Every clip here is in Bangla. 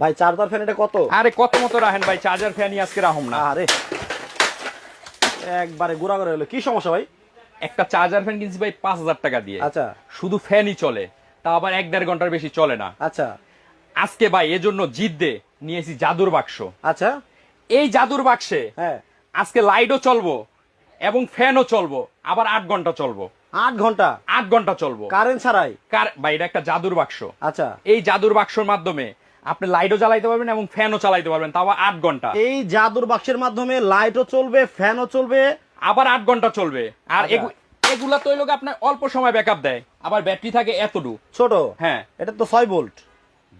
ভাই চার্জার ফ্যান এটা কত? আরে কত মতো রাখেন ভাই? চার্জার ফ্যানই আজকে রাহম না। আরে। একবারে গুড়া করে হলো। কি সমস্যা ভাই? একটা চার্জার ফ্যান কিনছি ভাই পাঁচ হাজার টাকা দিয়ে। আচ্ছা। শুধু ফ্যানই চলে। তা আবার এক দেড় ঘণ্টার বেশি চলে না। আচ্ছা। আজকে ভাই এজন্য জিদ দে নিয়েছি জাদুর বাক্স। আচ্ছা। এই জাদুর বাক্সে হ্যাঁ। আজকে লাইটও চলবো এবং ফ্যানও চলবো। আবার আট ঘণ্টা চলবো। আট ঘণ্টা? আট ঘণ্টা চলবো। কারেন্ট ছাড়াই? কার ভাই এটা একটা জাদুর বাক্স। আচ্ছা। এই জাদুর বাক্সর মাধ্যমে আপনি লাইটও চালাইতে পারবেন এবং ফ্যানও চালাইতে পারবেন। তাও আট ঘণ্টা। এই জাদুর বাক্সের মাধ্যমে লাইটও চলবে ফ্যানও চলবে। আবার আট ঘণ্টা চলবে। আর আচ্ছা। এগুলা তো লোক আপনার অল্প সময় ব্যাকআপ দেয়। আবার ব্যাটারি থাকে এতটু ছোট? হ্যাঁ। এটা তো ছয় ভোল্ট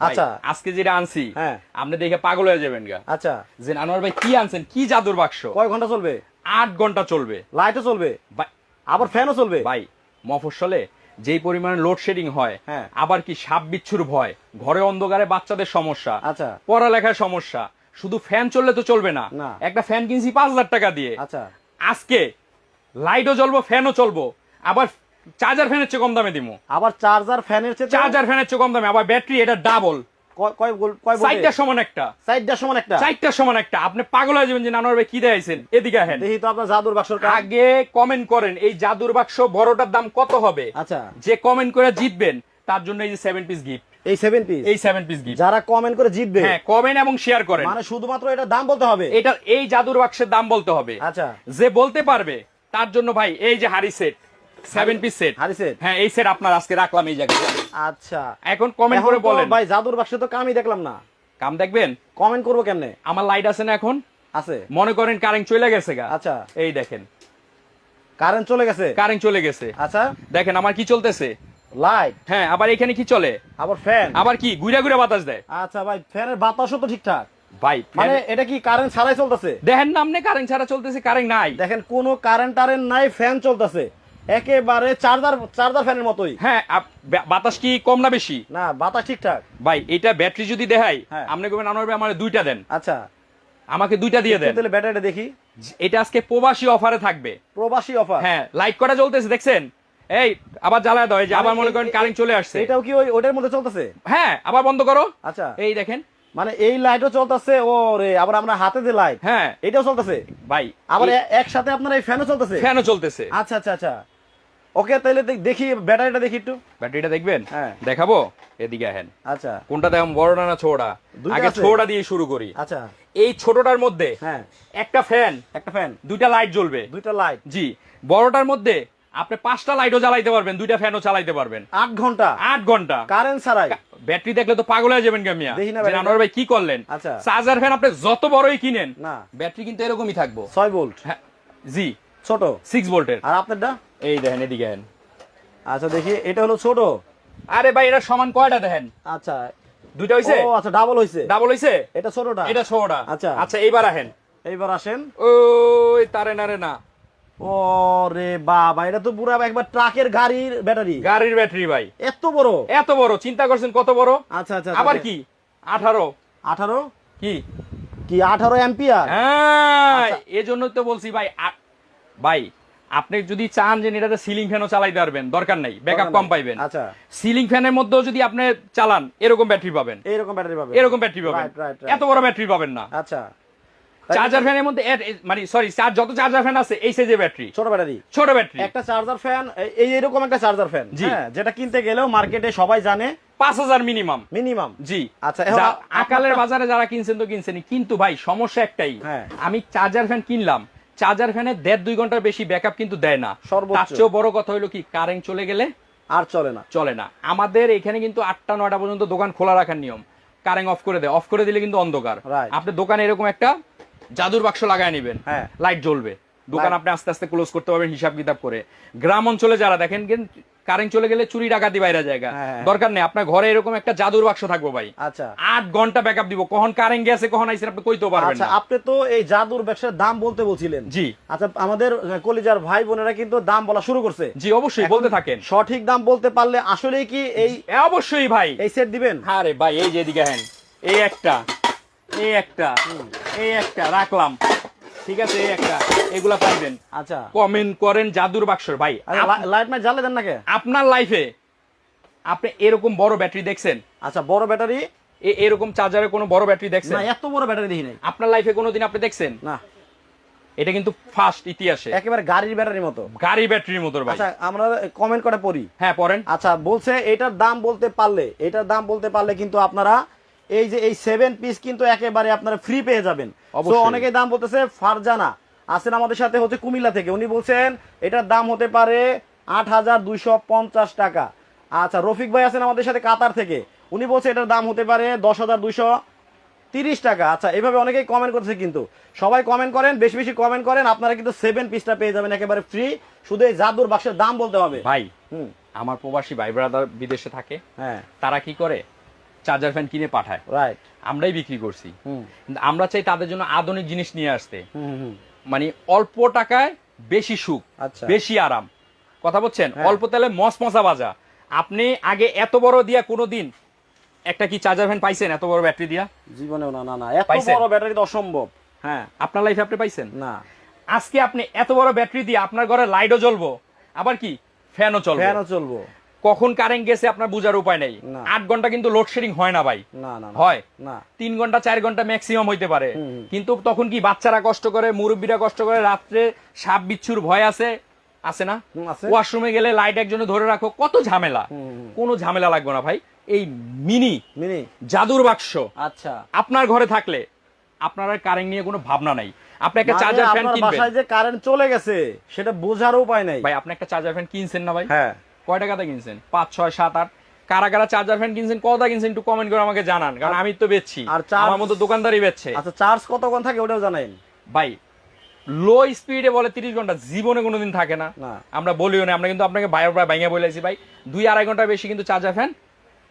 আচ্ছা। আজকে যেটা আনছি হ্যাঁ। আপনি দেখে পাগল হয়ে যাবেন গা। আচ্ছা। যে আনোয়ার ভাই কি আনছেন? কি জাদুর বাক্স? কয় ঘণ্টা চলবে? আট ঘণ্টা চলবে। লাইটও চলবে? ভাই- আবার ফ্যানও চলবে? ভাই মফস্বলে যেই পরিমাণ লোডশেডিং হয় হ্যাঁ। আবার কি সাপ বিচ্ছুর ভয় ঘরে অন্ধকারে বাচ্চাদের সমস্যা আচ্ছা। পড়ালেখার সমস্যা শুধু ফ্যান চললে তো চলবে না। একটা ফ্যান কিনছি পাঁচ হাজার টাকা দিয়ে। আচ্ছা। আজকে লাইটও চলবো ফ্যানও চলবো আবার চার্জার ফ্যানের চেয়ে কম দামে দিমু। আবার চার্জার ফ্যানের চেয়ে চার্জার ফ্যানের চেয়ে কম দামে আবার ব্যাটারি এটা ডাবল কয় কয় ভোল্ট কয় ভোল্টের? চারটার সমান একটা। চারটার সমান একটা? চারটার সমান একটা। আপনি পাগল হয়ে যাবেন যে নানোর ভাই কি দেয়াইছেন এদিকে আহেন। দেখি তো আপনার জাদুর বাক্সর আগে কমেন্ট করেন এই জাদুর বাক্স বড়টার দাম কত হবে? আচ্ছা। যে কমেন্ট করে জিতবেন তার জন্য এই যে সেভেন পিস গিফট এই সেভেন পিস এই সেভেন পিস গিফট যারা কমেন্ট করে জিতবে। হ্যাঁ কমেন্ট এবং শেয়ার করেন। মানে শুধুমাত্র এটা দাম বলতে হবে? এটা এই জাদুর বাক্সের দাম বলতে হবে। আচ্ছা। যে বলতে পারবে তার জন্য ভাই এই যে হাড়ি সেট সেভেন পিস সেট হারি সেট হ্যাঁ এই সেট আপনার আজকে রাখলাম এই জায়গায়। আচ্ছা। এখন কমেন্ট করে বলেন। ভাই জাদুর বাক্সে তো কামই দেখলাম না। কাম দেখবেন? কমেন্ট করব কেমনে? আমার লাইট আছে না এখন? আছে। মনে করেন কারেন্ট চলে গেছে গা। আচ্ছা। এই দেখেন। কারেন্ট চলে গেছে? কারেন্ট চলে গেছে। আচ্ছা। দেখেন আমার কি চলতেছে? লাইট হ্যাঁ আবার এখানে কি চলে? আবার ফ্যান আবার কি? গুইরা গুইরা বাতাস দেয়। আচ্ছা ভাই ফ্যানের বাতাসও তো ঠিকঠাক। ভাই মানে মানে এটা কি কারেন্ট ছাড়াই চলতেছে? দেখেন না আপনি কারেন্ট ছাড়া চলতেছে কারেন্ট নাই। দেখেন কোনো কারেন্ট টারেন্ট নাই ফ্যান চলতেছে। একেবারে চার্জার চার্জার ফ্যানের মতোই। হ্যাঁ বাতাস কি কম না বেশি? না বাতাস ঠিকঠাক। ভাই এটা ব্যাটারি যদি দেখাই হ্যাঁ। আপনি কবেন ভাই আমার দুইটা দেন। আচ্ছা। আমাকে দুইটা দিয়ে দেন। তাহলে ব্যাটারিটা দেখি। এটা আজকে প্রবাসী অফারে থাকবে। প্রবাসী অফার? হ্যাঁ লাইট করা চলতেছে দেখছেন? এই আবার জ্বালায় দাও এই যে আবার মনে করেন কারেন্ট চলে আসছে। এটাও কি ওই ওটার মধ্যে চলতেছে? হ্যাঁ আবার বন্ধ করো। আচ্ছা। এই দেখেন। মানে এই লাইটও চলতেছে ও রে আবার আমরা হাতে যে লাইট হ্যাঁ। এটাও চলতেছে? ভাই আবার একসাথে আপনার এই ফ্যানও চলতেছে? ফ্যানও চলতেছে। আচ্ছা আচ্ছা আচ্ছা। ওকে তাহলে দেখ- ব্যাটারিটা দেখি একটু। ব্যাটারিটা দেখবেন? হ্যাঁ। দেখাবো? এদিকে আহেন। আচ্ছা। কোনটা দেখুন বড়টা না ছোটটা আগে? ছোটটা দিয়ে শুরু করি। আচ্ছা। এই ছোটটার মধ্যে হ্যাঁ। একটা ফ্যান একটা ফ্যান। দুইটা লাইট জ্বলবে। দুইটা লাইট। জি। বড়টার মধ্যে আপনি পাঁচটা লাইটও জ্বালাইতে পারবেন দুইটা ফ্যানও চালাইতে পারবেন। আট ঘণ্টা। আট ঘণ্টা। কারেন্ট ছাড়াই। ব্যাটারি দেখলে তো পাগল হয়ে যাবেন গামিয়া দেখি। আনোয়ার ভাই কি করলেন? আচ্ছা। চার্জার ফ্যান আপনি যত বড়ই কিনেন না। ব্যাটারি কিন্তু এরকমই থাকব। ছয় ভোল্ট। হ্যাঁ জি। ছোট। সিক্স ভোল্টের আর আপনারটা? এই দেখেন এদিকে আচ্ছা দেখি এটা হলো ছোট? আরে ভাই এটা সমান কয়টা দেখেন? আচ্ছা। দুইটা হইছে? ও আচ্ছা ডাবল হইছে। ডাবল হইছে? এটা ছোটটা? এটা ছোটটা। আচ্ছা। আচ্ছা এইবার আহেন। এইবার আসেন। ওই তারে নারে না। ও রে বাবা এটা তো পুরো একবার ট্রাকের গাড়ির ব্যাটারি। গাড়ির ব্যাটারি ভাই। এত বড়? এত বড় চিন্তা করছেন কত বড়? আচ্ছা আচ্ছা আবার কি? আঠারো। আঠারো? কি? কি আঠারো এম্পিয়ার হ্যাঁ আচ্ছা। এজন্য তো বলছি ভাই ভাই আপনি যদি চান যে এটাতে সিলিং ফ্যানও চালাইতে পারবেন দরকার নাই ব্যাকআপ কম পাইবেন। আচ্ছা। সিলিং ফ্যানের মধ্যেও যদি আপনি চালান এরকম ব্যাটারি পাবেন। এরকম ব্যাটারি পাবে এরকম ব্যাটারি পাবেন. এত বড় ব্যাটারি পাবেন না। আচ্ছা। চার্জার ফ্যানের মধ্যে মানে সরি চার্জ যত চার্জার ফ্যান আছে এই সাইজের ব্যাটারি ছোট ব্যাটারি ছোট ব্যাটারি একটা চার্জার ফ্যান এই এরকম একটা চার্জার ফ্যান হ্যাঁ যেটা কিনতে গেলেও মার্কেটে সবাই জানে। পাঁচ হাজার মিনিমাম মিনিমাম জি। আচ্ছা, আকালের বাজারে যারা কিনছেন তো কিনছেনই কিন্তু ভাই সমস্যা একটাই। হ্যাঁ। আমি চার্জার ফ্যান কিনলাম চার্জার ফ্যানে দেড় দুই ঘণ্টার বেশি ব্যাকআপ কিন্তু দেয় না। তার চেয়েও বড় কথা হলো কি কারেন্ট চলে গেলে আর চলে না। চলে না। আমাদের এখানে কিন্তু আটটা নয়টা পর্যন্ত দোকান খোলা রাখার নিয়ম। কারেন্ট অফ করে দেয়। অফ করে দিলে কিন্তু অন্ধকার. আপনি দোকানে এরকম একটা জাদুর বাক্স লাগায় নেবেন। হ্যাঁ। লাইট জ্বলবে। দোকান আপনি আস্তে আস্তে ক্লোজ করতে পারবেন হিসাব কিতাব করে। গ্রাম অঞ্চলে যারা দেখেন কারেন্ট চলে গেলে চুরি ডাকাতি বাইরে জায়গা। হ্যাঁ, হ্যাঁ। দরকার নেই আপনার ঘরে এরকম একটা জাদুর বাক্স থাকব ভাই। আচ্ছা। আট ঘণ্টা ব্যাকআপ দিব কখন কারেন্ট গেছে কখন আইসেন আপনি কইতেও পারবেন আচ্ছা আপনি তো এই জাদুর ব্যবসার দাম বলতে বলছিলেন। জি। আচ্ছা আমাদের কলিজার ভাই বোনেরা কিন্তু দাম বলা শুরু করছে। জি অবশ্যই বলতে থাকেন। সঠিক দাম বলতে পারলে আসলেই কি এই অবশ্যই ভাই। এই সেট দিবেন? হ্যাঁ রে ভাই এই যে এদিকে হ্যান এই একটা এই একটা এই একটা রাখলাম। ঠিক আছে এই একটা। এগুলা পাইবেন। আচ্ছা। কমেন্ট করেন জাদুর বাক্সর ভাই। লাইট মাইট জ্বালে দেন না কে আপনার লাইফে আপনি এরকম বড় ব্যাটারি দেখছেন? আচ্ছা বড় ব্যাটারি এরকম চার্জারের কোনো বড় ব্যাটারি দেখছেন? না এত বড় ব্যাটারি দেখি নাই। আপনার লাইফে কোনোদিন আপনি দেখছেন? না। এটা কিন্তু ফার্স্ট ইতিহাসে। একেবারে গাড়ির ব্যাটারির মতো। গাড়ি ব্যাটারির মতো ভাই। আচ্ছা আমরা কমেন্ট করে পড়ি। হ্যাঁ পড়েন। আচ্ছা বলছে এটার দাম বলতে পারলে এটার দাম বলতে পারলে কিন্তু আপনারা এই যে এই সেভেন পিস কিন্তু একেবারে আপনারা ফ্রি পেয়ে যাবেন। তো। অনেকে দাম বলতেছে ফারজানা। আছেন আমাদের সাথে হচ্ছে কুমিল্লা থেকে। উনি বলছেন এটার দাম হতে পারে আট হাজার দুইশো পঞ্চাশ টাকা। আচ্ছা রফিক ভাই আছেন আমাদের সাথে কাতার থেকে। উনি বলছে এটার দাম হতে পারে দশ হাজার দুইশো তিরিশ টাকা। আচ্ছা এভাবে অনেকেই কমেন্ট করছে কিন্তু। সবাই কমেন্ট করেন বেশি বেশি কমেন্ট করেন। আপনারা কিন্তু সেভেন পিসটা পেয়ে যাবেন একেবারে ফ্রি শুধু এই জাদুর বাক্সের দাম বলতে হবে। ভাই হুম। আমার প্রবাসী ভাই ব্রাদার বিদেশে থাকে। হ্যাঁ। তারা কি করে? চার্জার ফ্যান কিনে পাঠায়। রাইট আমরাই বিক্রি করছি। কিন্তু আমরা চাই তাদের জন্য আধুনিক জিনিস নিয়ে আসতে। মানে অল্প টাকায় বেশি সুখ আচ্ছা। বেশি আরাম। কথা বলছেন? হ্যাঁ। অল্প তেলে মস মশা বাজা আপনি আগে এত বড় দিয়া কোনো দিন একটা কি চার্জার ফ্যান পাইছেন? এত বড় ব্যাটারি দিয়া? জীবনেও না না না। এত বড় ব্যাটারি তো অসম্ভব। হ্যাঁ। আপনার লাইফে আপনি পাইছেন? না। আজকে আপনি এত বড় ব্যাটারি দিয়ে আপনার ঘরে লাইটও জ্বলবো আবার কি? ফ্যানও চলবে ফ্যানও চলবো কখন কারেন্ট গেছে আপনার বোঝার উপায় নেই। আট ঘণ্টা কিন্তু লোডশেডিং হয় না ভাই। হয়। তিন ঘণ্টা চার ঘণ্টা ম্যাক্সিমাম হইতে পারে। কিন্তু তখন কি বাচ্চারা কষ্ট করে মুরব্বীরা কষ্ট করে রাত্রে সাপ বিচ্ছুর ভয় আছে? আছে না? ওয়াশরুমে গেলে লাইট একজনে ধরে রাখো কত ঝামেলা। কোনো ঝামেলা লাগবে না ভাই। এই মিনি মিনি জাদুর বাক্স। আচ্ছা। আপনার ঘরে থাকলে আপনার কারেন্ট নিয়ে কোনো ভাবনা নাই। আপনি একটা মানে চার্জার ফ্যান আপনার কিনবেন। বাসায় যে কারেন্ট চলে গেছে সেটা বোঝার উপায় নাই। ভাই আপনি একটা চার্জার ফ্যান কিনছেন না ভাই? হ্যাঁ। কয় টাকাতে কিনছেন? পাঁচ ছয় সাত আট। কারা কারা চার্জার ফ্যান কিনছেন কতটা কিনছেন একটু কমেন্ট করে আমাকে জানান কারণ আমি তো বেচছি। আর আমার মতো দোকানদারই বেচছে। আচ্ছা চার্জ কতক্ষণ থাকে ওটাও জানেন ভাই লো স্পিডে বলে তিরিশ ঘণ্টা জীবনে কোনোদিন থাকে না। আমরা বলিও না আমরা কিন্তু আপনাকে প্রায় বলেছি ভাই। দুই আড়াই ঘণ্টা বেশি কিন্তু চার্জার ফ্যান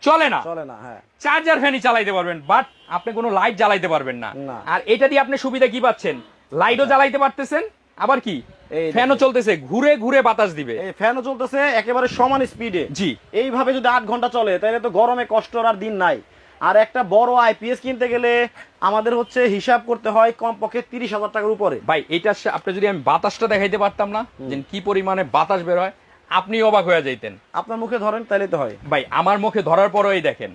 চলে না। চলে না হ্যাঁ। চার্জার ফ্যানই চালাইতে পারবেন বাট আপনি কোনো লাইট জ্বালাইতে পারবেন না। আর এটা দিয়ে আপনি সুবিধা কি পাচ্ছেন? লাইটও জ্বালাইতে পারতেছেন আবার কি? ফ্যানও চলতেছে ঘুরে ঘুরে বাতাস দিবে। এই ফ্যানও চলতেছে একেবারে সমান স্পিডে জি। এইভাবে যদি আট ঘণ্টা চলে তাহলে তো গরমে কষ্ট আর দিন নাই। আর একটা বড় আইপিএস কিনতে গেলে আমাদের হচ্ছে হিসাব করতে হয় কমপক্ষে তিরিশ হাজার টাকার উপরে। ভাই এটা আপনি যদি আমি বাতাসটা দেখাইতে পারতাম না যে কি পরিমাণে বাতাস বের হয় আপনি অবাক হয়ে যাইতেন। আপনার মুখে ধরেন তাহলে তো হয়। ভাই আমার মুখে ধরার পরেই দেখেন।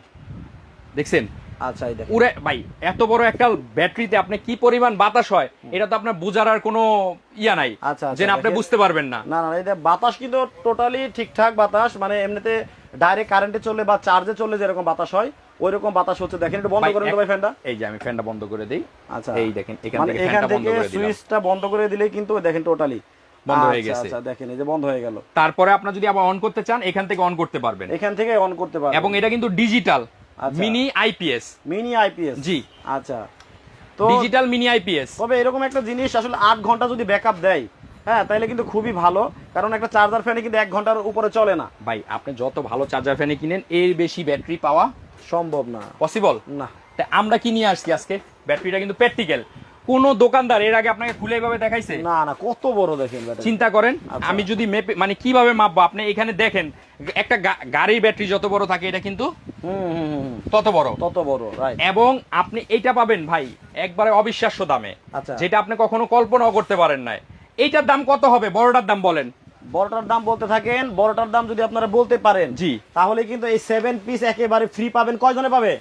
দেখছেন? আচ্ছা উড়ে ভাই এত বড় একটা ব্যাটারিতে আপনি কি পরিমাণ বাতাস হয় এটা তো আপনার বোঝার আর কোনো ইয়া নাই আচ্ছা, আচ্ছা, যে আপনি বুঝতে পারবেন না। না না এটা বাতাস কিন্তু টোটালি ঠিকঠাক বাতাস মানে এমনিতে ডাইরেক্ট কারেন্টে চললে বা চার্জে চললে যেরকম বাতাস হয় ওই রকম বাতাস হচ্ছে। দেখেন একটু বন্ধ করেন তো ভাই ফ্যানটা। এই যে আমি ফ্যানটা বন্ধ করে দিই। আচ্ছা। এই দেখেন এখান মানে থেকে এখান ফ্যানটা বন্ধ থেকে করে দিলাম। সুইচটা বন্ধ করে দিলেই কিন্তু দেখেন টোটালি বন্ধ হয়ে গেছে। আচ্ছা দেখেন এই যে বন্ধ হয়ে গেল। তারপরে আপনার যদি আবার অন করতে চান এখান থেকে অন করতে পারবেন। এখান থেকে অন করতে পারবেন। এবং এটা কিন্তু ডিজিটাল আচ্ছা। মিনি আইপিএস মিনি আইপিএস জি। আচ্ছা। তো ডিজিটাল মিনি আইপিএস তবে এরকম একটা জিনিস আসলে আট ঘণ্টা যদি ব্যাকআপ দেয় হ্যাঁ তাহলে কিন্তু খুবই ভালো। কারণ একটা চার্জার ফ্যানে কিন্তু এক ঘণ্টার উপরে চলে না। ভাই আপনি যত ভালো চার্জার ফ্যানে কিনেন এর বেশি ব্যাটারি পাওয়া সম্ভব না। পসিবল না। তাই আমরা কি নিয়ে আসছি আজকে? ব্যাটারিটা কিন্তু প্র্যাকটিক্যাল কোন দোকানদার এর আগে আপনাকে খুলে এভাবে দেখাইছে? না না কত বড় দেখেন চিন্তা করেন আচ্ছা। আমি যদি মেপে মানে কীভাবে মাপবো? আপনি এখানে দেখেন একটা গাড়ির ব্যাটারি যত বড় থাকে এটা কিন্তু। তত বড়। তত বড় এবং আপনি এটা পাবেন ভাই একবারে অবিশ্বাস্য দামে আচ্ছা। যেটা আপনি কখনো কল্পনাও করতে পারেন নাই। এইটার দাম কত হবে? বড়টার দাম বলেন। বড়টার দাম বলতে থাকেন বড়টার দাম যদি আপনারা বলতে পারেন জি। তাহলে কিন্তু এই সেভেন পিস একেবারে ফ্রি পাবেন। কয়জনে পাবে?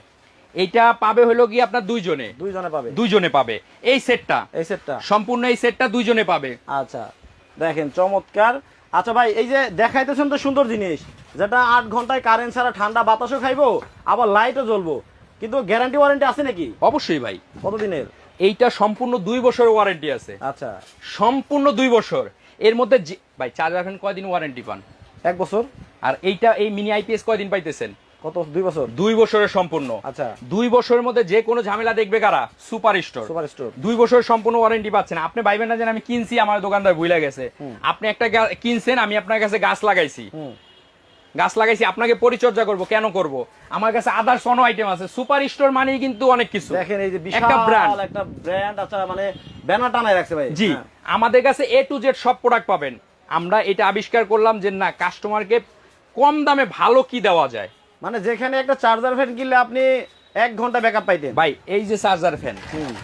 এইটা পাবে হলো কি আপনার দুইজনে। দুইজনে পাবে। দুইজনে পাবে। এই সেটটা। এই সেটটা। সম্পূর্ণ এই সেটটা দুইজনে পাবে। আচ্ছা দেখেন চমৎকার। আচ্ছা ভাই এই যে দেখাইতেছেন তো সুন্দর জিনিস যেটা আট ঘন্টায় কারেন্ট ছাড়া ঠান্ডা বাতাসও খাইবো আবার লাইটও জ্বলবো। কিন্তু গ্যারান্টি ওয়ারেন্টি আছে নাকি? অবশ্যই ভাই। কতদিনের? এইটা সম্পূর্ণ দুই বছরের ওয়ারেন্টি আছে। আচ্ছা। সম্পূর্ণ দুই বছর। এর মধ্যে ভাই চার্জার ফ্যান কয়দিন ওয়ারেন্টি পান? এক বছর। আর এইটা এই মিনি আইপিএস কয়দিন পাইতেছেন? কত দুই বছর? দুই বছরের সম্পূর্ণ। আচ্ছা। দুই বছরের মধ্যে যে কোনো ঝামেলা দেখবে কারা? সুপার স্টোর সুপার স্টোর দুই বছর সম্পূর্ণ ওয়ারেন্টি পাচ্ছেন। আপনি ভাইবেন না যে আমি কিনছি আমার দোকানদার ভুলে গেছে। আপনি একটা কিনছেন আমি আপনার কাছে গাছ লাগাইছি। গাছ লাগাইছি আপনাকে পরিচর্যা করব কেন করব? আমার কাছে আদার্স অন্য আইটেম আছে। সুপার স্টোর মানেই কিন্তু অনেক কিছু। দেখেন এই যে একটা ব্র্যান্ড একটা ব্র্যান্ড আচ্ছা মানে ব্যানার টানায় রাখছে ভাই। জি হ্যাঁ। আমাদের কাছে এ টু জেড সব প্রোডাক্ট পাবেন। আমরা এটা আবিষ্কার করলাম যে না কাস্টমারকে কম দামে ভালো কি দেওয়া যায়? মানে যেখানে একটা চার্জার ফ্যান কিনলে আপনি এক ঘণ্টা ব্যাকআপ পাইতেন। ভাই এই যে চার্জার ফ্যান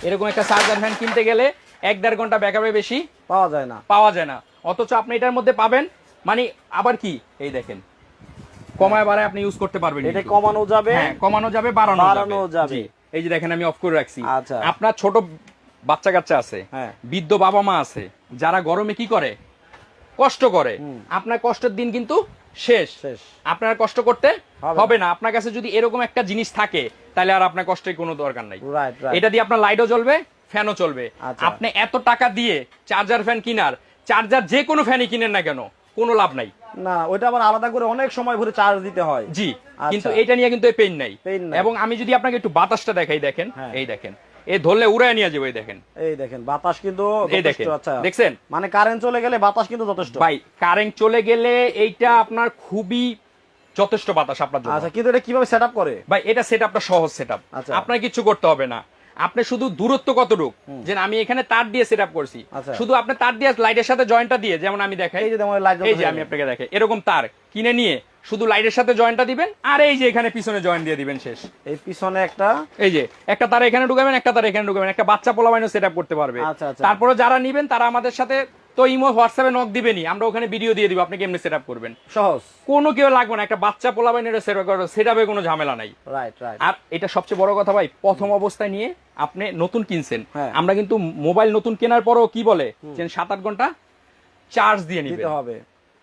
এরকম একটা চার্জার ফ্যান কিনতে গেলে এক দেড় ঘণ্টা ব্যাকআপে বেশি পাওয়া যায় না। পাওয়া যায় না। অথচ আপনি এটার মধ্যে পাবেন মানে আবার কি? এই দেখেন কমায় বাড়ায় আপনি ইউজ করতে পারবেন এটা কমানো যাবে? হ্যাঁ কমানো যাবে বাড়ানো বাড়ানো যাবে। এই যে দেখেন আমি অফ করে রাখছি। আচ্ছা। আপনার ছোট বাচ্চা কাচ্চা আছে হ্যাঁ। বৃদ্ধ বাবা মা আছে যারা গরমে কি করে? কষ্ট করে। আপনার কষ্টের দিন কিন্তু শেষ। আপনার কষ্ট করতে হবে না। আপনার কাছে যদি এরকম একটা জিনিস থাকে তাহলে আর আপনার কষ্টের কোনো দরকার নাই। এটা দিয়ে আপনার লাইটও জ্বলবে ফ্যানও চলবে। আচ্ছা। আপনি এত টাকা দিয়ে চার্জার ফ্যান কিনার চার্জার যে কোনো ফ্যানই কিনেন না কেন কোনো লাভ নাই। না ওইটা আবার আলাদা করে অনেক সময় ঘুরে চার্জ দিতে হয়। জি আচ্ছা। কিন্তু এটা নিয়ে কিন্তু পেন নাই। নাই। এবং আমি যদি আপনাকে একটু বাতাসটা দেখাই দেখেন হ্যাঁ। এই দেখেন। এই ধরলে উড়ায় নিয়ে যাবে দেখেন। এই দেখেন বাতাস কিন্তু এই দেখেন আচ্ছা। দেখছেন? মানে কারেন্ট চলে গেলে বাতাস কিন্তু যথেষ্ট। ভাই কারেন্ট চলে গেলে এইটা আপনার খুবই যথেষ্ট বাতাস আপনার জন্য। আচ্ছা কিন্তু এটা কীভাবে সেট আপ করে? ভাই এটা সহজ সেট আপ আচ্ছা। আপনার কিছু করতে হবে না। আপনি শুধু দূরত্ব কতটুক? যে আমি এখানে তার দিয়ে সেট আপ করছি। আচ্ছা। শুধু আপনি তার দিয়ে লাইটের সাথে জয়েন্টটা দিয়ে যেমন আমি দেখাই। এই যে যেমন লাইট এই যে আমি আপনাকে দেখাই। এরকম তার কিনে নিয়ে শুধু লাইটের সাথে জয়েন্টটা দিবেন আর এই যে এখানে পিছনে জয়েন্ট দিয়ে দিবেন শেষ। এই পিছনে একটা এই যে একটা তার এখানে ঢুকাবেন একটা তার এখানে ঢুকাবেন একটা বাচ্চা পোলা সেট আপ করতে পারবে। আচ্ছা, আচ্ছা। তারপরে যারা নিবেন তারা আমাদের সাথে তো ইমো হোয়াটসঅ্যাপে নক দিবেনি আমরা ওখানে ভিডিও দিয়ে দিব আপনি কেমনে সেট করবেন? সহজ। কোনো কেউ লাগবে না একটা বাচ্চা পোলা বাইনের সেট সেট আপে কোনো ঝামেলা নাই। রাইট রাইট আর এটা সবচেয়ে বড় কথা ভাই প্রথম অবস্থায় নিয়ে আপনি নতুন কিনছেন। হ্যাঁ। আমরা কিন্তু মোবাইল নতুন কেনার পরও কি বলে সাত আট ঘণ্টা চার্জ দিয়ে নিতে হবে।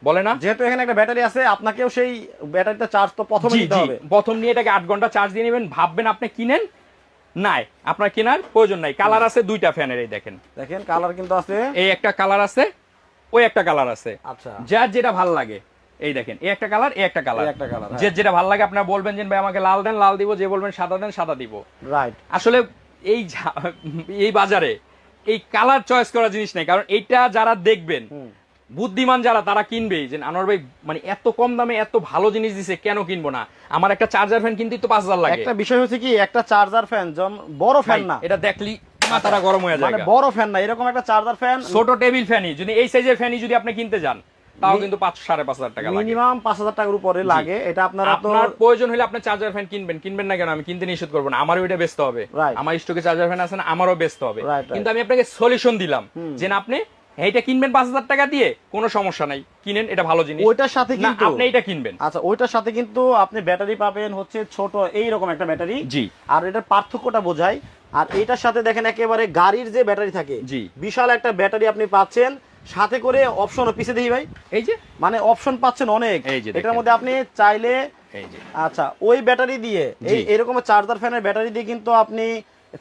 বলে না? যেহেতু এখানে একটা ব্যাটারি আছে আপনাকেও সেই ব্যাটারিটা চার্জ তো প্রথমে দিতে হবে। প্রথম নিয়ে এটাকে আট ঘণ্টা চার্জ দিয়ে নেবেন ভাববেন আপনি কিনেন নাই আপনার কেনার প্রয়োজন নাই। কালার আছে দুইটা ফ্যানের এই দেখেন। দেখেন কালার কিন্তু আছে। এই একটা কালার আছে ওই একটা কালার আছে। আচ্ছা। যার যেটা ভালো লাগে এই দেখেন এই একটা কালার এই একটা কালার একটা কালার হ্যাঁ। যে যেটা ভালো লাগে আপনার বলবেন যে ভাই আমাকে লাল দেন লাল দিব যে বলবেন সাদা দেন সাদা দিব। রাইট আসলে এই এই বাজারে এই কালার চয়েস করা জিনিস নেই কারণ এইটা যারা দেখবেন। বুদ্ধিমান যারা তারা কিনবেই। যে আনোয়ার ভাই মানে এত কম দামে এত ভালো জিনিস দিছে কেন কিনবো না? আমার একটা চার্জার ফ্যান কিনতে তো পাঁচ হাজার লাগে। একটা বিষয় হচ্ছে কি একটা চার্জার ফ্যান বড় ফ্যান না। এটা দেখলি মাথাটা গরম হয়ে যায় মানে বড় ফ্যান না এরকম একটা চার্জার ফ্যান ছোট টেবিল ফ্যানই যদি এই সাইজের ফ্যানই যদি আপনি কিনতে যান তাও কিন্তু পাঁচ সাড়ে পাঁচ হাজার টাকা লাগে। মিনিমাম পাঁচ হাজার টাকার উপরে লাগে। এটা আপনার আপনার প্রয়োজন হলে আপনি চার্জার ফ্যান কিনবেন। কিনবেন না কেন? আমি কিনতে নিষেধ করব না। আমারও এটা ব্যস্ত হবে। আমার স্টকে চার্জার ফ্যান আছে না আমারও বেচতে হবে. কিন্তু আমি আপনাকে সলিউশন দিলাম। যে না আপনি এইটা কিনবেন পাঁচ হাজার টাকা দিয়ে কোনো সমস্যা নাই। কিনেন এটা ভালো জিনিস। ওইটার সাথে কিন্তু আপনি এটা কিনবেন। আচ্ছা ওইটার সাথে কিন্তু আপনি ব্যাটারি পাবেন হচ্ছে ছোট এই রকম একটা ব্যাটারি। জি। আর এটার পার্থক্যটা বোঝায়। আর এটার সাথে দেখেন একেবারে গাড়ির যে ব্যাটারি থাকে জি। বিশাল একটা ব্যাটারি আপনি পাচ্ছেন। সাথে করে অপশনও পিছিয়ে দিই ভাই। এই যে? মানে অপশন পাচ্ছেন অনেক। এটার মধ্যে আপনি চাইলে আচ্ছা ওই ব্যাটারি দিয়ে এই এরকম চার্জার ফ্যানের ব্যাটারি দিয়ে কিন্তু আপনি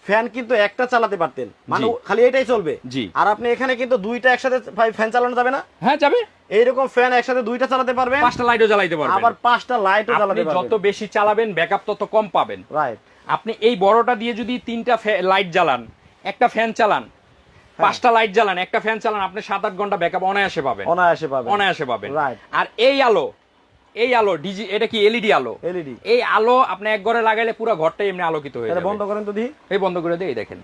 ফ্যান কিন্তু একটা চালাতে পারতেন। মানে খালি এটাই চলবে। জি। আর আপনি এখানে কিন্তু দুইটা একসাথে ফ্যান চালানো যাবে না? হ্যাঁ যাবে। এইরকম ফ্যান একসাথে দুইটা চালাতে পারবেন। পাঁচটা লাইটও জ্বালাইতে পারবেন। আবার পাঁচটা লাইটও আপনি জ্বালাতে যত বেশি চালাবেন ব্যাকআপ তত কম পাবেন। রাইট আপনি এই বড়টা দিয়ে যদি তিনটা লাইট জ্বালান একটা ফ্যান চালান পাঁচটা লাইট জ্বালান একটা ফ্যান চালান আপনি সাত আট ঘণ্টা ব্যাকআপ অনায়াসে পাবেন। অনায়াসে পাবেন। অনায়াসে পাবেন. আর এই আলো এই আলো ডিজি এটা কি এলইডি আলো? এলইডি এই আলো আপনি এক ঘরে লাগাইলে পুরো ঘরটাই এমনি আলোকিত হয়ে যাবে। বন্ধ করেন তো দি এই বন্ধ করে দিয়ে এই দেখেন।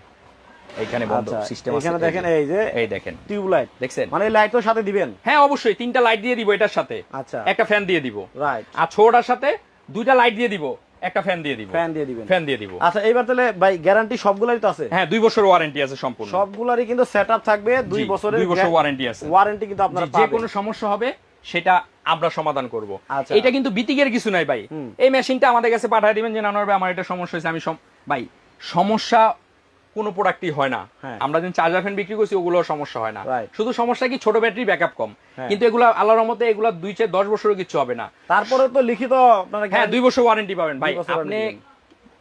এইখানে বন্ধ আচ্ছা সিস্টেম এখানে দেখেন এই যে এই দেখেন। টিউব লাইট দেখছেন? মানে এই লাইটও সাথে দিবেন? হ্যাঁ অবশ্যই তিনটা লাইট দিয়ে দিব এটার সাথে। আচ্ছা। একটা ফ্যান দিয়ে দিব। রাইট। আর ছোটার সাথে দুইটা লাইট দিয়ে দিব একটা ফ্যান দিয়ে দিব। ফ্যান দিয়ে দিবেন। ফ্যান দিয়ে দিব। আচ্ছা এইবার তাহলে ভাই গ্যারান্টি সবগুলাই তো আছে? হ্যাঁ দুই বছর ওয়ারেন্টি আছে সম্পূর্ণ। সবগুলারই কিন্তু সেটআপ থাকবে দুই বছরের দুই বছর ওয়ারেন্টি আছে। ওয়ারেন্টি কিন্তু আপনারা যে কোনো সমস্যা হবে সেটা আমরা সমাধান করব। আচ্ছা। এটা কিন্তু বিতিকের কিছু নাই ভাই। এই মেশিনটা আমাদের কাছে পাঠিয়ে দিবেন যে নানোর ভাই আমার এটা সমস্যা হয়েছে আমি ভাই সমস্যা কোনো প্রোডাক্টই হয় না। হ্যাঁ। আমরা যে চার্জার ফ্যান বিক্রি করছি ওগুলো সমস্যা হয় না। শুধু সমস্যা কি ছোট ব্যাটারি ব্যাকআপ কম। হ্যাঁ। কিন্তু এগুলো আল্লাহর রহমতে এগুলো দুই চার দশ বছরও কিছু হবে না। তারপরে তো লিখিত আপনারা হ্যাঁ দুই বছর ওয়ারেন্টি পাবেন। ভাই আপনি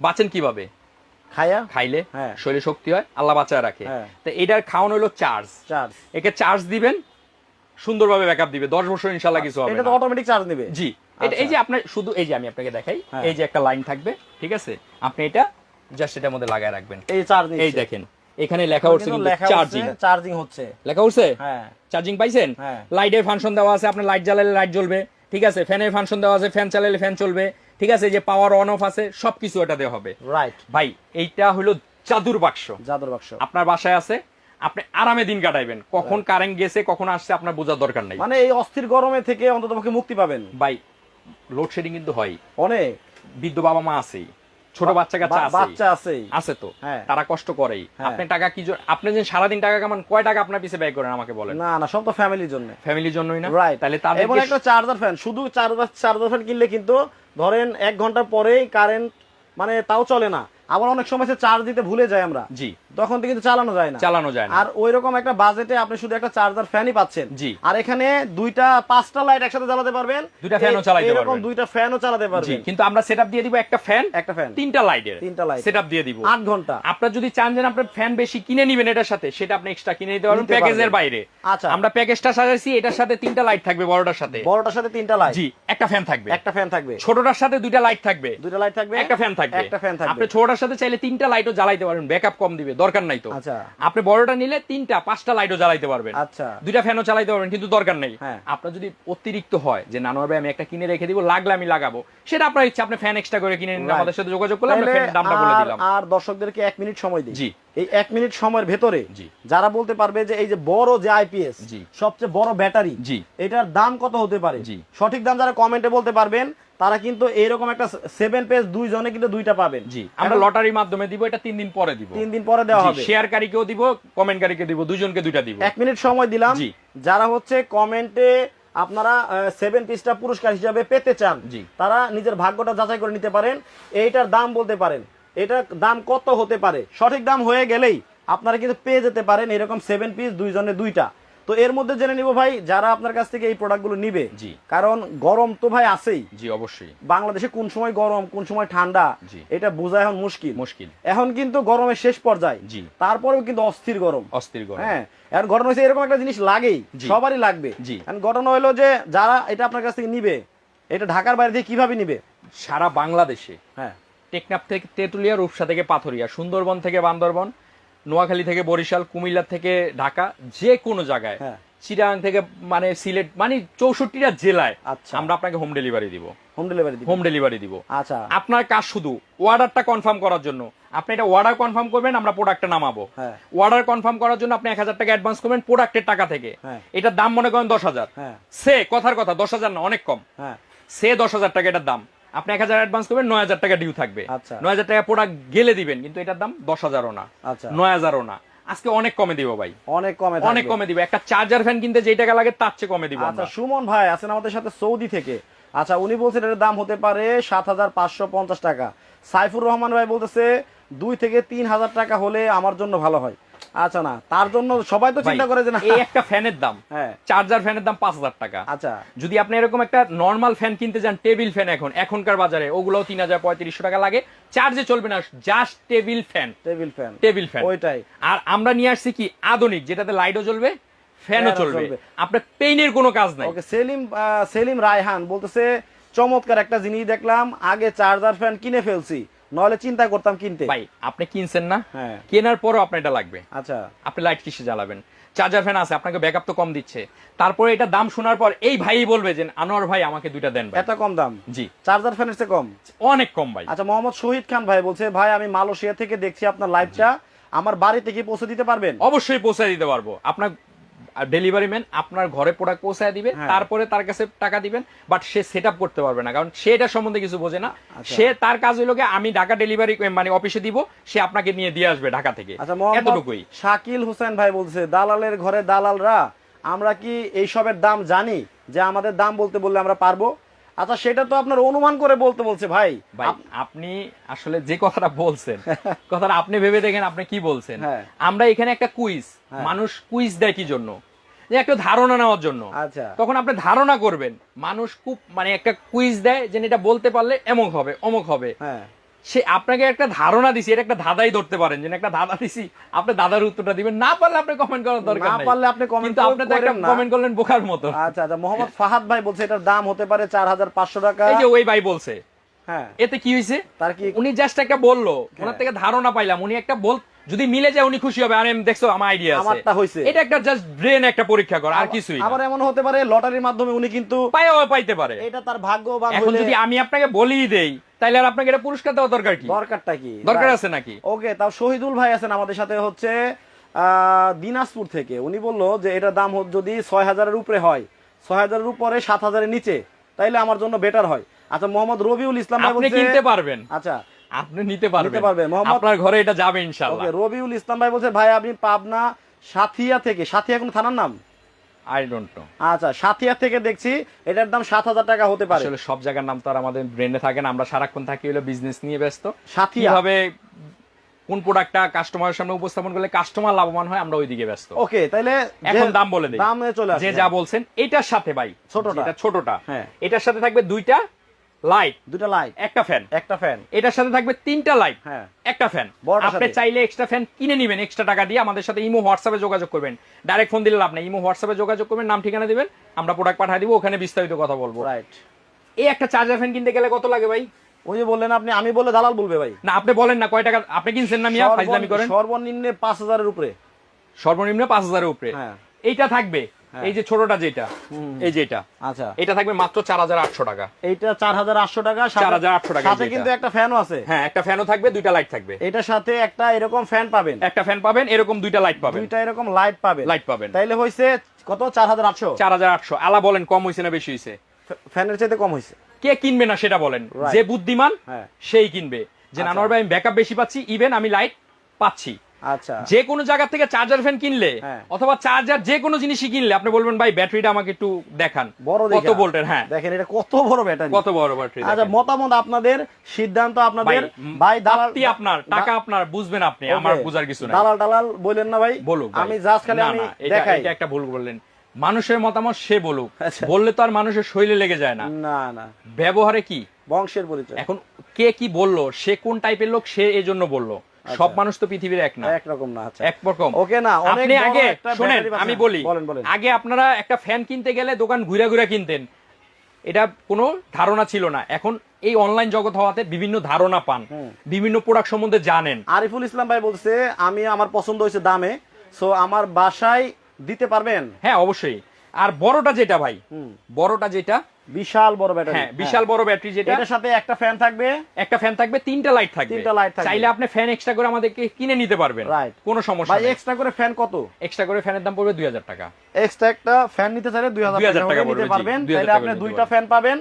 বাঁচেন কীভাবে? খায়া? খাইলে হ্যাঁ। শরীরে শক্তি হয় আল্লাহ বাঁচায় রাখে। তো এটার খাওয়ানো হলো চার্জ চার্জ একে চার্জ দিবেন সুন্দরভাবে ব্যাকআপ দিবে। দশ বছর ইনশাল্লাহ কিছু হবে এটা তো অটোমেটিক চার্জ নেবে। জি। এটা- এই আচ্ছা। যে আপনার শুধু এই যে আমি আপনাকে দেখাই হ্যাঁ। এই যে একটা লাইন থাকবে ঠিক আছে? আপনি এটা জাস্ট এটার মধ্যে লাগায় রাখবেন। এই চার্জ এই দেখেন এখানে লেখা উঠছে কিন্তু চার্জিং চার্জিং হচ্ছে। লেখা উঠছে? হ্যাঁ। চার্জিং পাইছেন? হ্যাঁ। লাইটের ফাংশন দেওয়া আছে আপনি লাইট জ্বালালে লাইট জ্বলবে ঠিক আছে? ফ্যানের ফাংশন দেওয়া আছে ফ্যান চালালে ফ্যান চলবে ঠিক আছে? যে পাওয়ার অন অফ আছে সবকিছু এটা দেওয়া হবে। রাইট ভাই এইটা হলো জাদুর বাক্স। জাদুর বাক্স। আপনার বাসায় আছে? আপনি আরামে দিন কাটাইবেন। কখন কারেন্ট গেছে কখন আসছে আপনার বোঝার দরকার নাই। মানে এই অস্থির গরমে থেকে অন্তত মুক্তি পাবেন। ভাই লোডশেডিং কিন্তু হয়। অনেক। বৃদ্ধ বাবা মা আছেই ছোট বাচ্চা কাচ্চা বা- আছে বাচ্চা আছেই আছে তো হ্যাঁ। তারা কষ্ট করেই হ্যাঁ। আপনি টাকা কি আপনি যে সারাদিন টাকা কামান কয় টাকা আপনার পিছে ব্যয় করেন আমাকে বলেন? না না সব তো ফ্যামিলির জন্য। ফ্যামিলির জন্যই না? রাইট তাহলে এবং তাদের একটা চার্জার ফ্যান শুধু চার্জার চার্জার ফ্যান কিনলে কিন্তু ধরেন এক ঘণ্টা পরেই কারেন্ট মানে তাও চলে না। আবার অনেক সময় সে চার্জ দিতে ভুলে যাই আমরা। জি। তখন তো কিন্তু চালানো যায় না। চালানো যায় না। আর ওই রকম একটা বাজেটে আপনি শুধু একটা চার্জার ফ্যানই পাচ্ছেন। জি। আর এখানে দুইটা পাঁচটা লাইট একসাথে জ্বালাতে পারবেন। দুইটা ফ্যানও চালাতে পারবেন। এরকম দুইটা ফ্যানও চালাতে জি পারবেন। কিন্তু আমরা সেটআপ দিয়ে দিব একটা ফ্যান একটা ফ্যান তিনটা লাইটের তিনটা light। সেটআপ দিয়ে দিব। আট ঘণ্টা। আপনার যদি চান যে আপনার ফ্যান বেশি কিনে নেবেন এটার সাথে সেটা আপনি এক্সট্রা কিনে নিতে পারবেন প্যাকেজের বাইরে। আচ্ছা। আমরা প্যাকেজটা সাজাইছি এটার সাথে তিনটা লাইট থাকবে বড়টার সাথে। বড়টার সাথে তিনটা লাইট জি একটা ফ্যান থাকবে। একটা ফ্যান থাকবে। ছোটটার সাথে দুইটা লাইট থাকবে। দুইটা লাইট থাকবে। একটা ফ্যান থাকবে। একটা ফ্যান থাকবে। আপনি ছোটটার সাথে চাইলে তিনটা লাইটও জ্বালাইতে পারবেন ব্যাকআপ কম দিবে দরকার নাই তো আচ্ছা। আপনি বড়টা নিলে তিনটা পাঁচটা লাইটও জ্বালাইতে পারবেন আচ্ছা দুইটা ফ্যানও চালাইতে পারবেন কিন্তু দরকার নেই হ্যাঁ। আপনার যদি অতিরিক্ত হয় যে নানোয়ার ভাই আমি একটা কিনে রেখে দিব লাগলে আমি লাগাবো সেটা আপনার ইচ্ছা আপনি ফ্যান এক্সট্রা করে কিনে নিন আমাদের সাথে যোগাযোগ করলে আমরা ফ্যানের দামটা বলে আর- দিলাম আর দর্শকদেরকে এক মিনিট সময় দিই জি। এই এক মিনিট সময়ের ভেতরে। যারা বলতে পারবে যে এই যে বড় যে আইপিএস। সবচেয়ে বড় ব্যাটারি জি। এটার দাম কত হতে পারে। সঠিক দাম যারা কমেন্টে বলতে পারবেন তারা কিন্তু এরকম একটা সেভেন পেজ দুই জনে কিন্তু দুইটা পাবেন। জি আমরা লটারির মাধ্যমে দিব এটা তিন দিন পরে দিব। তিন দিন পরে দেওয়া হবে। শেয়ারকারীকেও দিব কমেন্টকারীকে দিব দুজনকে দুইটা দিব। এক মিনিট সময় দিলাম। যারা হচ্ছে কমেন্টে আপনারা সেভেন পিসটা পুরস্কার হিসাবে পেতে চান জি। তারা নিজের ভাগ্যটা যাচাই করে নিতে পারেন। এইটার দাম বলতে পারেন। এটার দাম কত হতে পারে? সঠিক দাম হয়ে গেলেই আপনারা কিন্তু পেয়ে যেতে পারেন এরকম সেভেন পিস দুইজনে দুইটা। তো এর মধ্যে জেনে নিব ভাই যারা আপনার কাছ থেকে এই প্রোডাক্টগুলো নিবে জি। কারণ গরম তো ভাই আছেই। জি অবশ্যই। বাংলাদেশে কোন সময় গরম কোন সময় ঠান্ডা এটা বোঝা এখন মুশকিল। মুশকিল। এখন কিন্তু গরমের শেষ পর্যায়ে। জি। তারপরেও কিন্তু অস্থির গরম। অস্থির গরম। হ্যাঁ এখন ঘটনা হয়েছে এরকম একটা জিনিস লাগেই সবারই লাগবে। জি। এখন ঘটনা হলো যে যারা এটা আপনার কাছ থেকে নিবে এটা ঢাকার বাইরে থেকে কীভাবে নিবে? সারা বাংলাদেশে হ্যাঁ। টেকনাফ থেকে তেঁতুলিয়া রূপসা থেকে পাথরিয়া সুন্দরবন থেকে বান্দরবন নোয়াখালী থেকে বরিশাল কুমিল্লা থেকে ঢাকা যে কোনো জায়গায়। হ্যাঁ। চিরাং থেকে মানে সিলেট মানে চৌষট্টিটা জেলায় আচ্ছা। আমরা আপনাকে হোম ডেলিভারি দিব। হোম ডেলিভারি দিবে। হোম ডেলিভারি দিব। আচ্ছা। আপনার কাজ শুধু অর্ডারটা কনফার্ম করার জন্য। আপনি এটা অর্ডার কনফার্ম করবেন আমরা প্রোডাক্টটা নামাবো। হ্যাঁ। অর্ডার কনফার্ম করার জন্য আপনি এক হাজার টাকা অ্যাডভান্স করবেন প্রোডাক্টের টাকা থেকে। হ্যাঁ। এটার দাম মনে করেন দশ হাজার। হ্যাঁ। সে কথার কথা দশ হাজার না অনেক কম। হ্যাঁ। সে দশ হাজার টাকা এটার দাম। আপনি এক হাজার অ্যাডভান্স করবেন নয় হাজার টাকা ডিউ থাকবে। আচ্ছা। নয় হাজার টাকা প্রোডাক্ট গেলে দিবেন কিন্তু এটার দাম দশ হাজারও না। আচ্ছা। নয় হাজারও না। আজকে অনেক কমে দিব ভাই। অনেক কমে অনেক কমে দিব। একটা চার্জার ফ্যান কিনতে যেই টাকা লাগে তার চেয়ে কমে দিব আচ্ছা সুমন ভাই আছেন আমাদের সাথে সৌদি থেকে। আচ্ছা উনি বলছেন এটার দাম হতে পারে সাত হাজার পাঁচশো পঞ্চাশ টাকা। সাইফুর রহমান ভাই বলতেছে দুই থেকে তিন হাজার টাকা হলে আমার জন্য ভালো হয়। আচ্ছা না তার জন্য সবাই তো চিন্তা করে যে না। এই একটা ফ্যানের দাম হ্যাঁ। চার্জার ফ্যানের দাম পাঁচ হাজার টাকা। আচ্ছা। যদি আপনি এরকম একটা নর্মাল ফ্যান কিনতে যান টেবিল ফ্যান এখন এখনকার বাজারে ওগুলোও তিন হাজার পঁয়ত্রিশশো টাকা লাগে। চার্জে চলবে না just table fan table fan table fan ওইটাই। আর আমরা নিয়ে আসছি কি আধুনিক যেটাতে লাইটও জ্বলবে ফ্যানও চলবে। আপনার পেইনের কোনো কাজ নাই। ওকে সেলিম সেলিম রায়হান বলতেছে চমৎকার একটা জিনিস দেখলাম আগে চার্জার ফ্যান কিনে ফেলছি নইলে চিন্তা করতাম কিনতে। ভাই আপনি কিনছেন না? হ্যাঁ। কেনার পরও আপনার এটা লাগবে। আচ্ছা। আপনি লাইট কিসে জ্বালাবেন। চার্জার ফ্যান আছে আপনাকে ব্যাকআপ তো কম দিচ্ছে। তারপরে এটা দাম শোনার পর এই ভাই বলবে যে আনোয়ার ভাই আমাকে দুইটা দেন ভাই। এত কম দাম? জি। চার্জার ফ্যানের চেয়ে কম? অনেক কম ভাই। আচ্ছা মোহাম্মদ শহীদ খান ভাই বলছে ভাই আমি মালয়েশিয়া থেকে দেখছি আপনার লাইভটা আমার বাড়ি থেকে পৌঁছে দিতে পারবেন? অবশ্যই পৌঁছে দিতে পারব। আপনার ডেলিভারি ম্যান আপনার ঘরে প্রোডাক্ট পৌঁছায় দিবে হ্যাঁ। তারপরে তার কাছে টাকা দিবেন বাট সে সেট করতে পারবে না কারণ সে এটা সম্বন্ধে কিছু বোঝে না। আচ্ছা। সে তার কাজ হইল কি আমি ঢাকা ডেলিভারি মানে অফিসে দিব সে আপনাকে নিয়ে দিয়ে আসবে ঢাকা থেকে। আচ্ছা এতটুকুই। শাকিল হোসেন ভাই বলছে দালালের ঘরে দালালরা আমরা কি এইসবের দাম জানি? যে আমাদের দাম বলতে বললে আমরা পারব? আচ্ছা সেটা তো আপনার অনুমান করে বলতে বলছে ভাই। ভাই আপনি আসলে যে কথাটা বলছেন কথাটা আপনি ভেবে দেখেন আপনি কি বলছেন? হ্যাঁ। আমরা এখানে একটা কুইজ হ্যাঁ। মানুষ কুইজ দেয় কি জন্য? যে একটা ধারণা নেওয়ার জন্য। আচ্ছা। তখন আপনি ধারণা করবেন মানুষ খুব মানে একটা কুইজ দেয় যে এটা বলতে পারলে এমক হবে অমুক হবে। হ্যাঁ। সে আপনাকে একটা ধারণা দিছি এটা একটা ধাঁধাই ধরতে পারেন যে একটা ধাঁধা দিছি আপনি দাদার উত্তরটা দিবেন। না পারলে আপনি কমেন্ট করার দরকার না পারলে আপনি কমেন্ট আপনি তো একটা কমেন্ট করলেন বোকার মতো। আচ্ছা আচ্ছা মোহাম্মদ ফাহাদ ভাই বলছে এটার দাম হতে পারে চার হাজার পাঁচশো টাকা। এই যে ওই ভাই বলছে। হ্যাঁ। এতে কি হইছে? তার কি? উনি জাস্ট একটা বলল ওনার হ্যাঁ। থেকে ধারণা পাইলাম। উনি একটা বল যদি মিলে যায় উনি খুশি হবে। আর আমি দেখছ আমার আইডিয়া আছে। আমারটা হইছে। এটা একটা জাস্ট ব্রেন একটা পরীক্ষা করা আর কিছুই। আবার এমন হতে পারে লটারির মাধ্যমে উনি কিন্তু পাইও পাইতে পারে। এটা তার ভাগ্যবান এখন হইলে যদি আমি আপনাকে বলিই দেই তাহলে আর আপনাকে এটা পুরস্কার দেওয়া দরকার কি? দরকারটা কি? দরকার আছে নাকি? ওকে তাও শহীদুল ভাই আছেন আমাদের সাথে হচ্ছে আহ, দিনাজপুর থেকে। উনি বলল যে এটার দাম যদি ছয় হাজারের উপরে হয় ছয় হাজারের উপরে সাত হাজারের নিচে তাইলে আমার জন্য বেটার হয়। আচ্ছা মোহাম্মদ রবিউল ইসলাম ভাই আপনি কিনতে পারবেন। আচ্ছা আপনি নিতে পারবেন। পারবেন। আপনার ঘরে এটা যাবে ইনশাআল্লাহ। ওকে রবিউল ইসলাম ভাই বলছে ভাই আপনি পাবনা সাথিয়া থেকে সাথিয়া কোন থানার নাম? আই ডোন্ট নো আচ্ছা সাথিয়া থেকে দেখছি এটার দাম সাত হাজার টাকা হতে পারে। আসলে সব জায়গার নাম তো আর আমাদের ব্রেনে থাকে না আমরা সারাক্ষণ থাকি হলো বিজনেস নিয়ে ব্যস্ত। সাথিয়া। কীভাবে কোন প্রোডাক্টটা কাস্টমারের সামনে উপস্থাপন করলে কাস্টমার লাভবান হয় আমরা ওইদিকে ব্যস্ত। ওকে তাইলে এখন দাম বলে দেই। দামে চলে আসে যে যা বলছেন এটার সাথে ভাই। ছোটটা। যেটা ছোটটা হ্যাঁ। এটার সাথে থাকবে দুইটা লাইট দুটা লাইট একটা ফ্যান একটা ফ্যান এটার সাথে থাকবে তিনটা লাইট হ্যাঁ। একটা ফ্যান আপনি চাইলে এক্সট্রা ফ্যান কিনে নেবেন এক্সট্রা টাকা দিয়ে আমাদের সাথে ইমো হোয়াটসঅ্যাপে যোগাযোগ করবেন। ডাইরেক্ট ফোন দিলে লাভ নেই। ইমো হোয়াটসঅ্যাপে যোগাযোগ করবেন নাম ঠিকানা দিবেন আমরা প্রোডাক্ট পাঠিয়ে দিব ওখানে বিস্তারিত কথা বলব। রাইট এই একটা চার্জার ফ্যান কিনতে গেলে কত লাগে ভাই? ওই যে বললেন আপনি আমি বলে দালাল বলবে ভাই। না আপনি বলেন না কয় টাকা আপনি কিনছেন না মিয়া? ফাইজলামি করেন। সর্বনিম্নে পাঁচ হাজারের উপরে। সর্বনিম্ন পাঁচ হাজারের উপরে। হ্যাঁ। এইটা থাকবে। এই যে ছোটটা যেটা এই যেটা। আচ্ছা। এটা থাকবে মাত্র চার হাজার আটশো টাকা। এইটা টাকা সাথে- 4,800 টাকা সাথে কিন্তু একটা ফ্যানও আছে। হ্যাঁ একটা ফ্যানও থাকবে দুইটা লাইট থাকবে। এটার সাথে একটা এরকম ফ্যান পাবেন। একটা ফ্যান পাবেন এরকম দুইটা লাইট পাবেন। দুইটা এরকম লাইট পাবেন। লাইট পাবেন। তাইলে কত? চার হাজার আটশো। চার হাজার আটশো। আলা বলেন কম হয়েছে না বেশি হয়েছে ফ্যানের চাইতে কম হয়েছে কে কিনবে না সেটা বলেন। যে বুদ্ধিমান হ্যাঁ। সেই কিনবে। যে আচ্ছা। নানোর ভাই আমি ব্যাকআপ বেশি পাচ্ছি ইভেন আমি লাইট পাচ্ছি। আচ্ছা। যে কোনো জায়গা থেকে চার্জার ফ্যান কিনলে হ্যাঁ। অথবা চার্জার যে কোনো জিনিসই কিনলে আপনি বলবেন ভাই ব্যাটারিটা আমাকে একটু দেখান। বড় কত। ভোল্টের হ্যাঁ। দেখেন এটা কত বড় ব্যাটারি কত বড় ব্যাটারি আচ্ছা মতামত আপনাদের সিদ্ধান্ত আপনাদের। ভাই দালাল আপনার টাকা আপনার বুঝবেন আপনি আমার বুঝার কিছু নাই। দালাল দালাল বলেন না ভাই? বলুক আমি জাস্ট খালি আমি দেখাই। এটা একটা ভুল বললেন। মানুষের মতামত সে বলুক। আচ্ছা। বললে তো আর মানুষের শৈলে লেগে যায় না। না না। ব্যবহারে কি? বংশের পরিচয়। এখন কে কি বলল? সে কোন টাইপের লোক? সে এজন্য বলল। সব মানুষ তো পৃথিবীর এক না। একরকম না আচ্ছা। একরকম ওকে না আপনি আগে শোনেন। আমি বলি আগে আপনারা একটা ফ্যান কিনতে গেলে দোকান ঘুরে ঘুরে কিনতেন। এটা কোনো ধারণা ছিল না। এখন এই অনলাইন জগৎ হওয়াতে বিভিন্ন ধারণা পান। বিভিন্ন প্রোডাক্ট সম্বন্ধে জানেন। আরিফুল ইসলাম ভাই বলছে আমি আমার পছন্দ হয়েছে দামে সো আমার বাসায় দিতে পারবেন? হ্যাঁ অবশ্যই। আর বড়টা যেটা ভাই বড়টা যেটা বিশাল বড় ব্যাটারি। হ্যাঁ বিশাল বড় ব্যাটারি যেটা। এটার সাথে একটা ফ্যান থাকবে। একটা ফ্যান থাকবে তিনটা লাইট থাকবে। তিনটা লাইট থাকবে। চাইলে আপনি ফ্যান এক্সট্রা করে আমাদেরকে কিনে নিতে পারবেন। রাইট কোনো সমস্যা ভাই এক্সট্রা করে ফ্যান কত? এক্সট্রা করে ফ্যানের দাম পড়বে দুই হাজার টাকা। এক্সট্রা একটা ফ্যান নিতে চাইলে দুই হাজার 2000 টাকা নিতে পারবেন। তাহলে আপনি দুইটা ফ্যান পাবেন।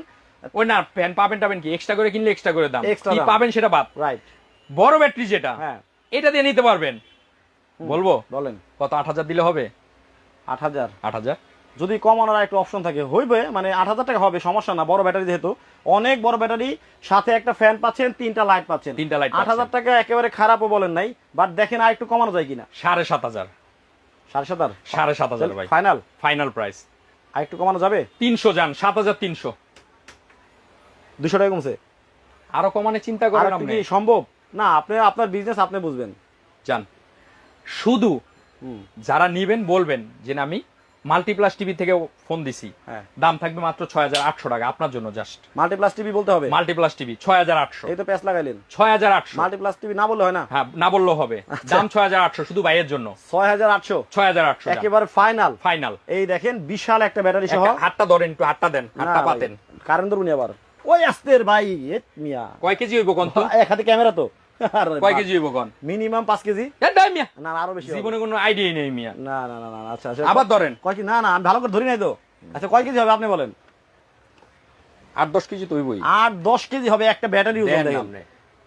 ওই না ফ্যান পাবেন টাবেন কি? এক্সট্রা করে কিনলে এক্সট্রা করে দাম। কি পাবেন সেটা বাদ। রাইট বড় ব্যাটারি যেটা হ্যাঁ। এটা দিয়ে নিতে পারবেন। বলব? বলেন। কত? আট হাজার দিলে হবে? আট হাজার। আট হাজার? যদি কমানোর একটা অপশন থাকে হইবে মানে আট হাজার টাকা হবে সমস্যা না বড় ব্যাটারি যেহেতু। অনেক বড় ব্যাটারি সাথে একটা ফ্যান পাচ্ছেন তিনটা লাইট পাচ্ছেন। তিনটা লাইট আট হাজার টাকা একেবারে খারাপও বলেন নাই বাট দেখেন আর একটু কমানো যায় কিনা। সাড়ে সাত হাজার। সাড়ে সাত হাজার? সাড়ে সাত হাজার ভাই। ফাইনাল ফাইনাল প্রাইস আর একটু কমানো যাবে? তিনশো যান সাত হাজার তিনশো। দুশো টাকা কমছে? আরও কমানে চিন্তা করেন আপনি। সম্ভব? না আপনি আপনার বিজনেস আপনি বুঝবেন। যান। শুধু যারা নিবেন বলবেন যে আমি মাল্টিপ্লাস টিভি থেকে ফোন দিছি। হ্যাঁ। দাম থাকবে মাত্র ছয় হাজার আটশো টাকা আপনার জন্য জাস্ট মাল্টিপ্লাস টিভি বলতে হবে? মাল্টিপ্লাস টিভি ছয় হাজার আটশো। এই তো প্যাচ লাগাইলেন। ছয় হাজার আটশো। মাল্টিপ্লাস টিভি না বললে হয় না? হ্যাঁ না বললেও হবে। আচ্ছা। দাম ছয় হাজার আটশো শুধু বাইয়ের জন্য। ছয় হাজার আটশো? ছয় হাজার আটশো একেবারে ফাইনাল ফাইনাল এই দেখেন বিশাল একটা ব্যাটারি সহ। হাতটা ধরেন একটু হাতটা দেন হাতটা পাতেন। কারেন্ট ধরুন আবার ওই আস্তের ভাই মিয়া। কয় কেজি হইব কোন এক হাতে ক্যামেরা তো। কয় কেজি হইব কোন? মিনিমাম পাঁচ কেজি। এ, মিয়া। না না, আরও বেশি জীবনে কোনো আইডিয়া নেই মিয়া। না না না না আচ্ছা আচ্ছা আবার ধরেন। কয় কি না না আমি ভালো করে ধরি নাই তো। আচ্ছা কয় কেজি হবে আপনি বলেন? আট দশ কেজি তো হইবই। কেজি হবে একটা ব্যাটারি ওজন।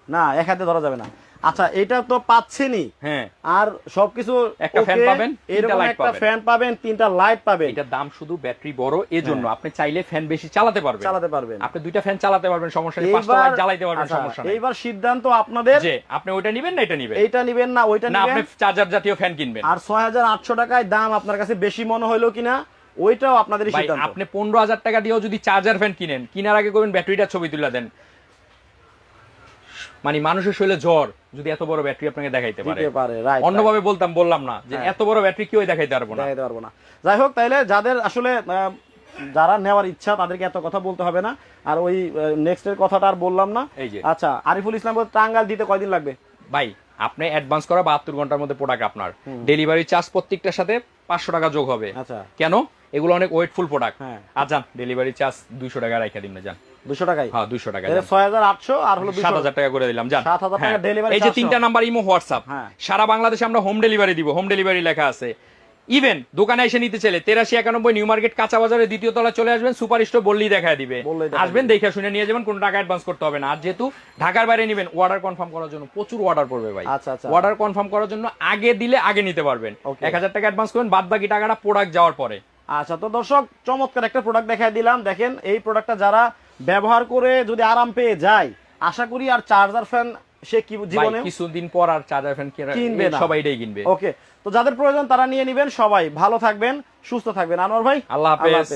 না এক হাতে ধরা যাবে না। আচ্ছা এটা তো পাচ্ছেনই হ্যাঁ। আর সবকিছু একটা okay, পাবেন, এরকম একটা ফ্যান পাবেন তিনটা লাইট পাবেন। এটার দাম শুধু ব্যাটারি বড় এজন্য আপনি চাইলে ফ্যান বেশি চালাতে পারবেন। চালাতে পারবেন। আপনি দুইটা ফ্যান চালাতে পারবেন সমস্যা নেই পাঁচটা লাইট জ্বালাইতে পারবেন আচ্ছা, সমস্যা নেই। এইবার সিদ্ধান্ত আপনাদের। যে আপনি ওইটা নিবেন না এটা নিবেন? এইটা নিবেন না ওইটা না আপনি চার্জার জাতীয় ফ্যান কিনবেন। আর ছয় হাজার আটশো টাকায় দাম আপনার কাছে বেশি মনে হইল কিনা ওইটাও আপনাদের সিদ্ধান্ত। আপনি পনেরো হাজার টাকা দিয়েও যদি চার্জার ফ্যান কিনেন কিনার আগে করবেন ব্যাটারিটা ছবি তুলে দেন। মানে মানুষের শরীরে জ্বর যদি এত বড় ব্যাটারি আপনাকে দেখাইতে পারে। অন্যভাবে বলতাম বললাম না যে হ্যাঁ। এত বড় ব্যাটারি কেউ দেখাইতে পারব না। দেখাইতে পারব না। যাই হোক তাইলে যাদের আসলে যারা নেওয়ার ইচ্ছা তাদেরকে এত কথা বলতে হবে না। আর ওই নেক্সট এর কথাটা আর বললাম না। এই যে। আচ্ছা আরিফুল ইসলাম বলছে, টাঙ্গাইল দিতে কয়দিন লাগবে? ভাই আপনি অ্যাডভান্স করা বাহাত্তর ঘণ্টার মধ্যে প্রোডাক্ট আপনার। ডেলিভারি চার্জ প্রত্যেকটার সাথে পাঁচশো টাকা যোগ হবে। আচ্ছা। কেন? এগুলো অনেক ওয়েটফুল প্রোডাক্ট হ্যাঁ। আর যান ডেলিভারি চার্জ দুইশো টাকা রেখে দিন না যান। দুশো টাকাই হ্যাঁ আর হলো সাত 200 হাজার টাকা করে দিলাম যান 7,000 টাকা হ্যাঁ। এই যে তিনটা নাম্বার ইমো হোয়াটসঅ্যাপ হ্যাঁ। সারা বাংলাদেশে আমরা হোম ডেলিভারি দিব হোম ডেলিভারি লেখা আছে। ইভেন দোকানে এসে নিতে চাইলে তেরাশি একানব্বই নিউ মার্কেট কাঁচা বাজারে দ্বিতীয় তলা চলে আসবেন সুপার স্টোর বললেই দেখা দিবে। আসবেন দেখে শুনে নিয়ে যাবেন কোনো টাকা অ্যাডভান্স করতে হবে না। আর যেহেতু ঢাকার বাইরে নেবেন অর্ডার কনফার্ম করার জন্য প্রচুর অর্ডার পড়বে ভাই। আচ্ছা, আচ্ছা। অর্ডার কনফার্ম করার জন্য আগে দিলে আগে নিতে পারবেন। এক হাজার টাকা অ্যাডভান্স করবেন বাদ বাকি টাকাটা প্রোডাক্ট যাওয়ার পরে। আচ্ছা তো দর্শক চমৎকার একটা প্রোডাক্ট দেখাই দিলাম। দেখেন এই প্রোডাক্টটা যারা ব্যবহার করে যদি আরাম পেয়ে যায় আশা করি আর চার্জার ফ্যান সে কি জীবনে কিছুদিন পর আর চার্জার ফ্যান কিনবে। সবাই এটাই কিনবে ওকে তো যাদের প্রয়োজন তারা নিয়ে নেবেন সবাই ভালো থাকবেন সুস্থ থাকবেন আনোয়ার ভাই আল্লাহ হাফেজ।